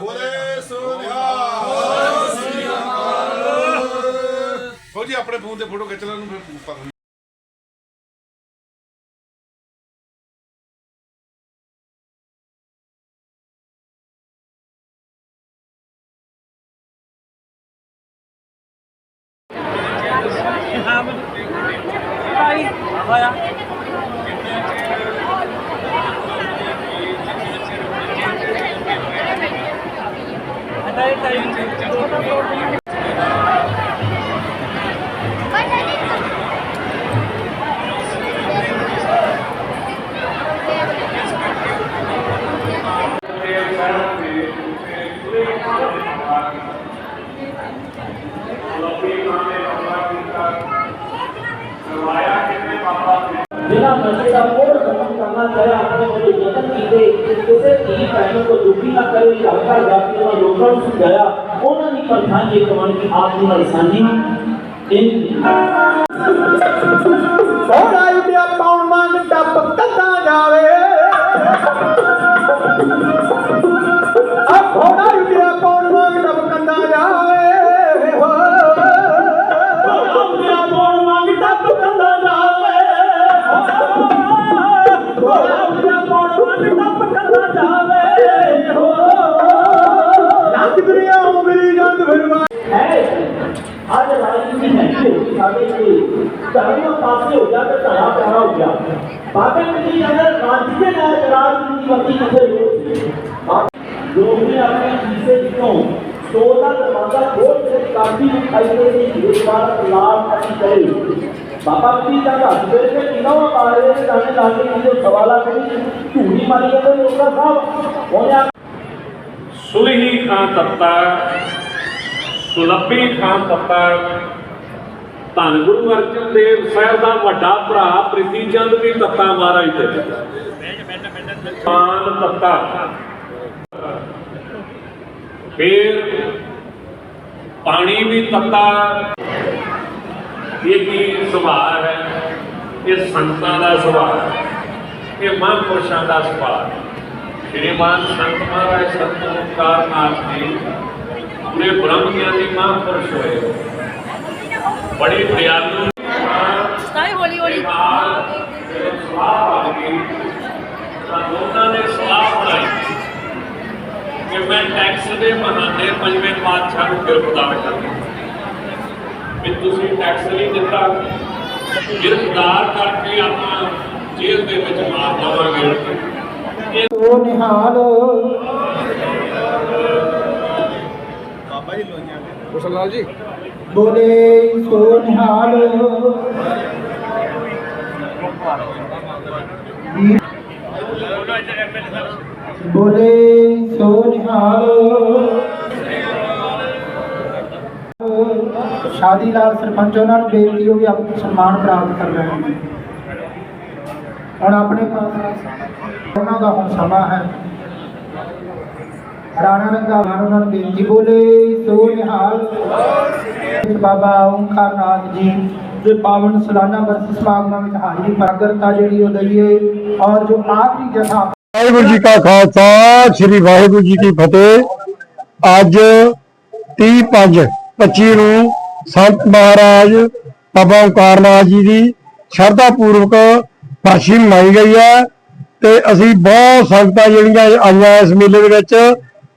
ਬੋਲੇ ਸੋਨਿਹਾਲ ਹੋ ਜੀ, ਆਪਣੇ ਫੋਨ ਤੇ ਫੋਟੋ ਖਿੱਚ ਲੈਣ ਨੂੰ ਫਿਰ ਪਤਾ ਨੀ। ਬਿਨਾਂ Jangan masih tak boleh, kerana saya akan berikan. ਕਰਦੇ ਕਿਸੇ ਧੀ ਭੈਣ ਕੋ ਦੁਖੀ ਨਾ ਕਰੇ ਘਰ ਘਰ ਜਾ ਕੇ ਉਹਨਾਂ ਲੋਕਾਂ ਨੂੰ ਸਮਝਾਇਆ, ਉਹਨਾਂ ਦੀ ਪ੍ਰਥਾ ਇਹ ਕਮਣ ਕਿ ਆਪ ਨੂੰ ਅਲਸਾਨੀ ਇਹ ਸੋਹਣਾ ਇਹ ਪਿਆ ਪਾਉਣ ਮੰਗ ਟੱਪ ਕੱਦਾ ਜਾਵੇ। ਰਾਜਨੀਤੀ ਨਹੀਂ ਹੋਈ ਸਾਡੇ ਕੋਲ ਧਰਮ ਪਾਸੇ ਹੋ ਗਿਆ ਤੇ ਧੜਾ ਪਿਆਰਾ ਹੋ ਗਿਆ ਬਾਬੇ ਜੀ ਅਗਰ ਰਾਜਨੀਤੀ ਨਾਲ ਰਾਜਨੀਤੀ ਵਰਤੀ ਕਿਸੇ ਲੋਕ ਲੋਕ ਨੇ ਆਪਣੇ ਹਿੱਸੇ ਵਿੱਚੋਂ ਸਟੋਰ ਦਾ ਦਰਵਾਜ਼ਾ ਖੋਲ ਕੇ ਕਾਫੀ ਦਿਖਾਈ ਦੇ ਰਹੀ ਇਸ ਵਾਰ ਲਾਭ ਨਹੀਂ ਕਰੇ ਬਾਬਾ ਜੀ ਦਾ ਹੱਥ ਦੇ ਕੇ ਕਿਨੋਂ ਪਾਰੇ ਦੇ ਦਾਣੇ ਲਾ ਕੇ ਇਹਦੇ ਸਵਾਲਾ ਕਰੀ ਝੂਠੀ ਮਾਰੀ ਜਾਂਦੇ ਲੋਕਾਂ ਸਾਹਿਬ ਉਹਨੇ ਸੁਲਹੀ ਖਾਂ ਤੱਤਾ ਸੁਲੱਭੀ ਖਾਂ ਤੱਤਾ ਧੰਨ ਗੁਰੂ ਅਰਜਨ ਦੇਵ ਸਾਹਿਬ ਦਾ ਵੱਡਾ ਭਰਾ ਪ੍ਰਿਥੀ ਚੰਦ ਵੀ ਤੱਤਾ ਮਹਾਰਾਜ ਤੇ। ਮਾਨ ਤੱਤਾ। ਫਿਰ ਪਾਣੀ ਵੀ ਤੱਤਾ। ਇਹ ਕੀ ਸੁਭਾਅ ਹੈ? ਇਹ ਸੰਤਾਂ ਦਾ ਸੁਭਾਅ ਹੈ। ਇਹ ਮਹਾਂਪੁਰਸ਼ਾਂ ਦਾ ਸੁਭਾਅ ਹੈ। ਸ਼੍ਰੀਮਾਨ ਸੰਤ ਮਹਾਰਾਜ ਸੰਤ ਓੰਕਾਰ ਜੀ, ਪੂਰੇ ਬ੍ਰਹਮ ਗਿਆਨੀ ਮਹਾਂਪੁਰਸ਼ ਹੋਏ। ਬੜੀ ਦਿਆਲੂ ਸਤਾਈ ਹੌਲੀ ਹੌਲੀ। ਨੇ ਸਲਾਹ ਬਣਾਈ ਕਿ ਮੈਂ ਟੈਕਸ ਦੇ ਬਹਾਨੇ ਪੰਜਵੇਂ ਪਾਤਸ਼ਾਹ ਨੂੰ ਗ੍ਰਿਫਤਾਰ ਕਰਾਂ ਵੀ ਤੁਸੀਂ ਟੈਕਸ ਨਹੀਂ ਦਿੱਤਾ ਗ੍ਰਿਫਤਾਰ ਕਰਕੇ ਆਪਾਂ ਜੇਲ੍ਹ ਦੇ ਵਿੱਚ ਮਾਰ ਦੇਵਾਂਗੇ। ਇਹ ਨਿਹਾਲ ਬੋਲੇ ਸੋ ਨਿਹਾਲ ਬੋਲੇ ਸੋ ਨਿਹਾਲ ਸ਼ਾਦੀ ਲਾਲ ਸਰਪੰਚ, ਉਹਨਾਂ ਨੂੰ ਬੇਨਤੀ ਹੋ ਵੀ ਆਪਣਾ ਸਨਮਾਨ ਪ੍ਰਾਪਤ ਕਰ ਰਹੇ ਹਨ ਹੁਣ ਆਪਣੇ ਪਾਸ ਉਹਨਾਂ ਦਾ ਹੁਣ ਸਮਾਂ ਹੈ। ਰਾਣਾ ਰੰਗਾ ਉਹਨਾਂ ਨੂੰ ਬੇਨਤੀ ਬੋਲੇ ਸੋ ਨਿਹਾਲ ਬਾਬਾ ਓੰਕਾਰ ਨਾਥ ਜੀ ਦੇ ਪਾਵਨ ਸਾਲਾਨਾ ਵਰਸ ਸਮਾਗਮਾਂ ਵਿੱਚ ਹਾਜ਼ਰੀ ਪ੍ਰਗਟਤਾ ਜਿਹੜੀ ਉਹ ਦਈਏ ਔਰ ਜੋ ਆਖਰੀ ਜਥਾ ਵਾਹਿਗੁਰੂ ਜੀ ਕਾ ਖਾਲਸਾ, ਸ੍ਰੀ ਵਾਹਿਗੁਰੂ ਜੀ ਕੀ ਫਤਿਹ। ਅੱਜ 30 5 25 ਨੂੰ ਸੰਤ ਮਹਾਰਾਜ ਬਾਬਾ ਓਂਕਾਰਨਾਥ ਜੀ ਦੀ ਸ਼ਰਧਾ ਪੂਰਵਕ ਬਾਸ਼ੀ ਮਨਾਈ ਗਈ ਹੈ ਤੇ ਅਸੀਂ ਬਹੁਤ ਸੰਗਤਾਂ ਜਿਹੜੀਆਂ ਆਈਆਂ ਇਸ ਮੇਲੇ ਦੇ ਵਿੱਚ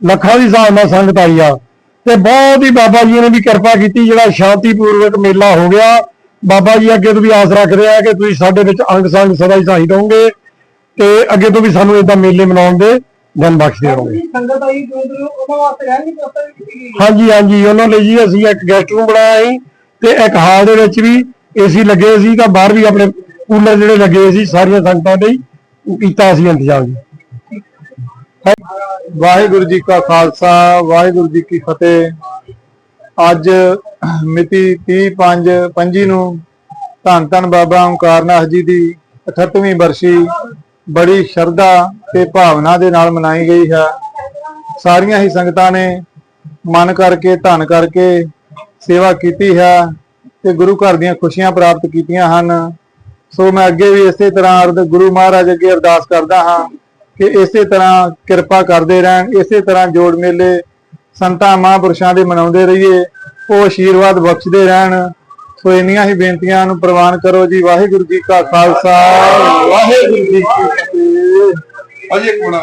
ਲੱਖਾਂ ਦੀ ਹਿਸਾਬ ਨਾਲ ਸੰਗਤ ਆਈ ਆ। ਤੇ ਬਹੁਤ ਹੀ ਬਾਬਾ ਜੀ ਨੇ ਵੀ ਕਿਰਪਾ ਕੀਤੀ ਜਿਹੜਾ ਸ਼ਾਂਤੀ ਪੂਰਵਕ ਮੇਲਾ ਹੋ ਗਿਆ। ਬਾਬਾ ਜੀ ਅੱਗੇ ਤੋਂ ਵੀ ਆਸ ਰੱਖਦੇ ਆ ਕਿ ਤੁਸੀਂ ਸਾਡੇ ਵਿੱਚ ਅੰਗ ਸੰਗ ਸਦਾ ਹੀ ਸਹਾਈ ਰਹੋਗੇ ਤੇ ਅੱਗੇ ਤੋਂ ਵੀ ਸਾਨੂੰ ਇਦਾਂ ਮੇਲੇ ਮਨਾਉਣ ਦੇ ਦਿਨ ਬਖਸ਼ਦੇ ਰਹੋਗੇ। ਸੰਗਤ ਆਈ ਦੂਰ ਦੂਰ ਉਹਨਾਂ ਵਾਸਤੇ ਰਹਿਣ ਦੀ ਵਿਵਸਥਾ ਵੀ ਕੀਤੀ ਗਈ ਹਾਂਜੀ ਹਾਂਜੀ ਉਹਨਾਂ ਲਈ ਜੀ ਅਸੀਂ ਇੱਕ ਗੈਸਟ ਰੂਮ ਬਣਾਇਆ ਸੀ ਤੇ ਇੱਕ ਹਾਲ ਦੇ ਵਿੱਚ ਵੀ ਏਸੀ ਲੱਗੇ ਸੀ ਤਾਂ ਬਾਹਰ ਵੀ ਆਪਣੇ ਕੂਲਰ ਜਿਹੜੇ ਲੱਗੇ ਸੀ ਸਾਰੀਆਂ ਸੰਗਤਾਂ ਲਈ ਕੀਤਾ ਸੀ ਇੰਤਜ਼ਾਮ ਜੀ। ਵਾਹਿਗੁਰੂ ਜੀ ਕਾ ਖਾਲਸਾ, ਵਾਹਿਗੁਰੂ ਜੀ ਕੀ ਫਤਿਹ। ਅੱਜ ਮਿਤੀ 30 5 25 ਨੂੰ ਧੰਨ ਧੰਨ ਬਾਬਾ ਓਂਕਾਰਨਾਥ ਜੀ ਦੀ 38ਵੀਂ ਬਰਸੀ ਬੜੀ ਸ਼ਰਧਾ ਤੇ ਭਾਵਨਾ ਦੇ ਨਾਲ ਮਨਾਈ ਗਈ ਹੈ। ਸਾਰੀਆਂ ਹੀ ਸੰਗਤਾਂ ਨੇ ਮਨ ਕਰਕੇ, ਧਨ ਕਰਕੇ ਸੇਵਾ ਕੀਤੀ ਹੈ ਤੇ ਗੁਰੂ ਘਰ ਦੀਆਂ ਖੁਸ਼ੀਆਂ ਪ੍ਰਾਪਤ ਕੀਤੀਆਂ ਹਨ। ਸੋ ਮੈਂ ਅੱਗੇ ਵੀ ਇਸੇ ਤਰ੍ਹਾਂ ਅਰਦ ਗੁਰੂ ਮਹਾਰਾਜ ਅੱਗੇ ਅਰਦਾਸ ਕਰਦਾ ਹਾਂ। ਕਿ ਇਸੇ ਤਰ੍ਹਾਂ ਕਿਰਪਾ ਕਰਦੇ ਰਹਿਣ ਇਸੇ ਤਰ੍ਹਾਂ ਜੋੜ ਮੇਲੇ ਸੰਤਾਂ ਮਹਾਂਪੁਰਸ਼ਾਂ ਦੇ ਮਨਾਉਂਦੇ ਰਹੀਏ ਉਹ ਆਸ਼ੀਰਵਾਦ ਬਖਸ਼ਦੇ ਰਹਿਣ। ਸੋ ਇੰਨੀਆਂ ਹੀ ਬੇਨਤੀਆਂ ਨੂੰ ਪ੍ਰਵਾਨ ਕਰੋ ਜੀ ਵਾਹਿਗੁਰੂ ਜੀ ਕਾ ਖਾਲਸਾ। ਵਾਹਿਗੁਰੂ ਜੀ ਕੀ ਫਤਿਹ। ਅਜੇ ਕੋਣਾ